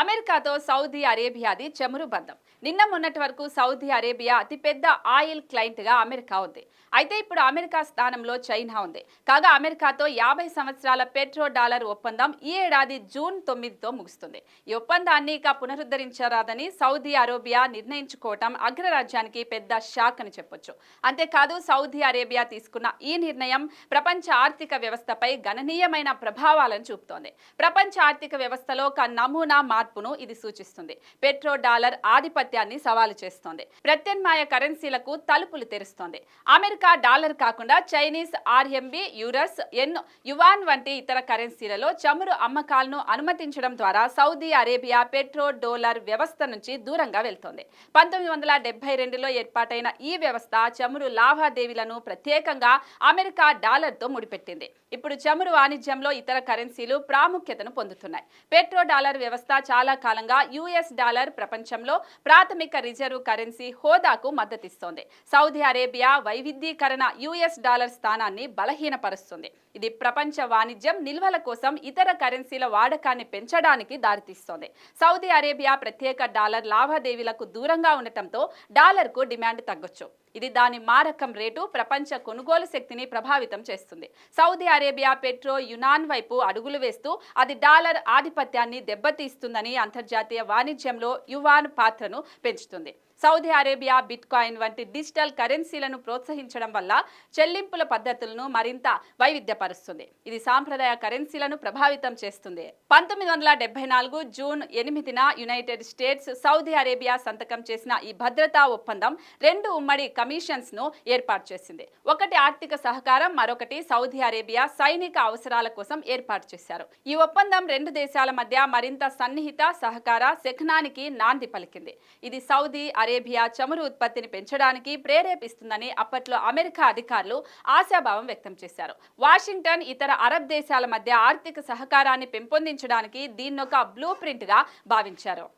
అమెరికాతో సౌదీ అరేబియాది చమురు బంధం. నిన్న మొన్నటి వరకు సౌదీ అరేబియా అతిపెద్ద ఆయిల్ క్లయింట్గా అమెరికా ఉంది. అయితే ఇప్పుడు అమెరికా స్థానంలో చైనా ఉంది. కాగా అమెరికాతో యాభై సంవత్సరాల పెట్రో డాలర్ ఒప్పందం ఈ ఏడాది జూన్ తొమ్మిదితో ముగుస్తుంది. ఈ ఒప్పందాన్ని ఇక పునరుద్ధరించరాదని సౌదీ అరేబియా నిర్ణయించుకోవటం అగ్రరాజ్యానికి పెద్ద షాక్ అని చెప్పొచ్చు. అంతేకాదు సౌదీ అరేబియా తీసుకున్న ఈ నిర్ణయం ప్రపంచ ఆర్థిక వ్యవస్థపై గణనీయమైన ప్రభావాలను చూపుతోంది. ప్రపంచ ఆర్థిక వ్యవస్థలో ఒక నమూనా మార్పును ఇది సూచిస్తుంది. పెట్రో డాలర్ ఆధిపత్యాన్ని సవాలు చేస్తోంది. ప్రత్యామ్నాయ కరెన్సీలకు తలుపులు తెరుస్తోంది. అమెరికా డాలర్ కాకుండా Chinese RMB euros yen yuan వంటి ఇతర కరెన్సీలలో చమురు అమ్మకాలను అనుమతించడం ద్వారా సౌదీ అరేబియా పెట్రో డాలర్ వ్యవస్థ నుంచి దూరంగా వెళ్తోంది. పంతొమ్మిది వందల డెబ్బై రెండులో ఏర్పాటైన ఈ వ్యవస్థ చమురు లావాదేవీలను ప్రత్యేకంగా అమెరికా డాలర్తో ముడిపెట్టింది. ఇప్పుడు చమురు వాణిజ్యంలో ఇతర కరెన్సీలు ప్రాముఖ్యతను పొందుతున్నాయి. పెట్రో డాలర్ వ్యవస్థ చాలా కాలంగా యుఎస్ డాలర్ ప్రపంచంలో ప్రాథమిక రిజర్వ్ కరెన్సీ హోదాకు మద్దతిస్తోంది. సౌదీ అరేబియా వైవిధ్యీకరణ యుఎస్ డాలర్ స్థానాన్ని బలహీనపరుస్తుంది. ఇది ప్రపంచ వాణిజ్యం నిల్వల కోసం ఇతర కరెన్సీల వాడకాన్ని పెంచడానికి దారితీస్తోంది. సౌదీ అరేబియా ప్రత్యేక డాలర్ లావాదేవీలకు దూరంగా ఉండటంతో డాలర్కు డిమాండ్ తగ్గొచ్చు. ఇది దాని మారకం రేటు ప్రపంచ కొనుగోలు శక్తిని ప్రభావితం చేస్తుంది. సౌదీ అరేబియా పెట్రో యునాన్ వైపు అడుగులు వేస్తూ అది డాలర్ ఆధిపత్యాన్ని దెబ్బతీస్తుంది. చేస్తుందని అంతర్జాతీయ వాణిజ్యంలో యువాన్ పాత్రను పెంచుతుంది. సౌదీ అరేబియా బిట్ కాయిన్ వంటి డిజిటల్ కరెన్సీలను ప్రోత్సహించడం వల్ల చెల్లింపుల పద్ధతులను మరింత వైవిధ్యపరుస్తుంది. ఇది సాంప్రదాయ కరెన్సీలను ప్రభావితం చేస్తుంది. పంతొమ్మిది వందల డెబ్బై నాలుగు జూన్ ఎనిమిదిన యునైటెడ్ స్టేట్స్ సౌదీ అరేబియా సంతకం చేసిన ఈ భద్రతా ఒప్పందం రెండు ఉమ్మడి కమిషన్స్ను ఏర్పాటు చేసింది. ఒకటి ఆర్థిక సహకారం మరొకటి సౌదీ అరేబియా సైనిక అవసరాల కోసం ఏర్పాటు చేశారు. ఈ ఒప్పందం రెండు దేశాల మధ్య మరింత సన్నిహిత సహకార శఖనానికి నాంది పలికింది. ఇది సౌదీ అరేబియా చమురు ఉత్పత్తిని పెంచడానికి ప్రేరేపిస్తుందని అప్పట్లో అమెరికా అధికారులు ఆశాభావం వ్యక్తం చేశారు. వాషింగ్టన్ ఇతర అరబ్ దేశాల మధ్య ఆర్థిక సహకారాన్ని పెంపొందించడానికి దీన్నొక బ్లూ ప్రింట్గా భావించారు.